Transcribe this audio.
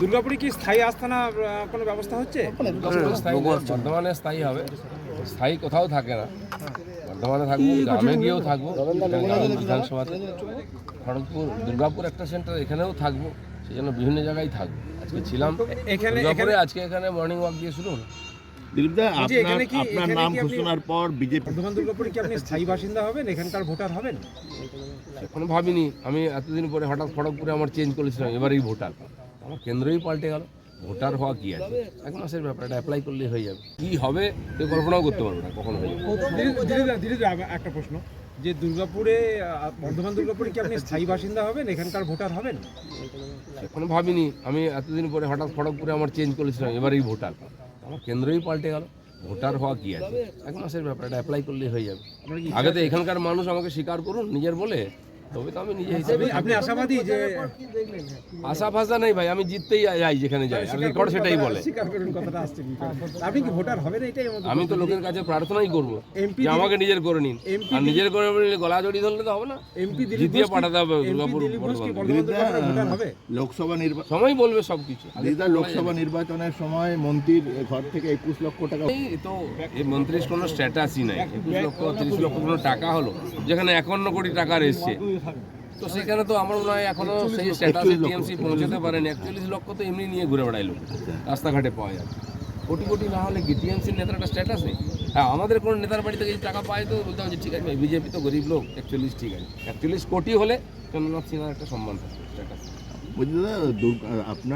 দুর্গাপুরে কি স্থায়ী আস্তানা আহ, কোনো ব্যবস্থা হচ্ছে? বর্ধমানে স্থায়ী হবে। স্থায়ী কোথাও থাকে না। বর্ধমানে থাকব গ্রামে গিয়েও থাকব বিধানসভাতে। খড়গপুর দুর্গাপুর একটা সেন্টার এখানেও থাকব সেই জন্য বিভিন্ন জায়গায় থাকব। আজকে ছিলাম। এখানে দুর্গাপুরে আজকে এখানে মর্নিং ওয়াক দিয়ে শুরু হলো। দিলীপদা আপনার এখানে কি- আপনার নাম ঘোষণার পর বিজেপি বর্ধমান দুর্গাপুরে কি আপনি স্থায়ী বাসিন্দা হবেন? এখানকার ভোটার হবেন? এখনও ভাবিনি। আমি এতদিন পরে হঠাৎ খড়গপুরে আমার চেঞ্জ করেছিলাম এবারেই ভোটার। আমার কেন্দ্রই পাল্টে গেল। ভোটার হওয়া কি আছে? এক মাসের ব্যাপার এটা অ্যাপ্লাই করলেই হয়ে যাবে। কি হবে কেউ কল্পনাও করতে পারবে না কখন একটা প্রশ্ন। যে দুর্গাপুরে বর্ধমান দুর্গাপুরে কি আপনি স্থায়ী বাসিন্দা হবেন? এখানকার ভোটার হবেন? এখনও ভাবিনি। আমি এতদিন পরে হঠাৎ খড়গপুরে আমার চেঞ্জ করেছিলাম এবারেই ভোটার। আমার কেন্দ্রই পাল্টে গেল। ভোটার হওয়া কি আছে? এক মাসের ব্যাপার এটা অ্যাপ্লাই করলেই হয়ে যাবে। আগে তো এখানকার মানুষ আমাকে স্বীকার করুন নিজের বলে। তবে তো আমি নিজে হিসেবে আপনি- আশাবাদী যে আশা ফাশা নেই ভাই আমি জিততেই যাই যেখানে যাই। রেকর্ড সেটাই বলে। করে। আপনি কি ভোটার হবেন? এটাই আমি তো লোকের কাছে প্রার্থনাই করব যে আমাকে নিজের করে নিন। আর নিজের করে নিলে গলা জড়িয়ে ধরলে তো হবে না। এমপি জিতিয়ে পাঠাতে হবে দুর্গাপুর লোকসভা নির্বাচন সময় বলবে সব কিছু লোকসভা নির্বাচনের সময় মন্ত্রীর ঘর থেকে একুশ লক্ষ টাকা এই তো এই মন্ত্রীর কোনো স্ট্যাটাসই নাই। একুশ লক্ষ তিরিশ লক্ষ কোনো টাকা হলো যেখানে একান্ন কোটি টাকা এসছে। তো সেখানে তো আমার মনে হয় এখনও সেই স্ট্যাটাসে টিএমসি পৌঁছাতে পারেনি। একচল্লিশ লক্ষ তো এমনি নিয়ে ঘুরে বেড়াইলো। রাস্তাঘাটে পাওয়া যায়। কোটি কোটি না হলে কি টিএমসির নেতার একটা স্ট্যাটাস নেই হ্যাঁ আমাদের কোনো নেতার বাড়ি থেকে যদি টাকা পায় তো যে ঠিক আছে বিজেপি তো গরিব লোক একচল্লিশ ঠিক আছে। একচল্লিশ কোটি হলে চন্দ্রনাথ সিনহার একটা সম্মান থাকে স্ট্যাটাস আপনার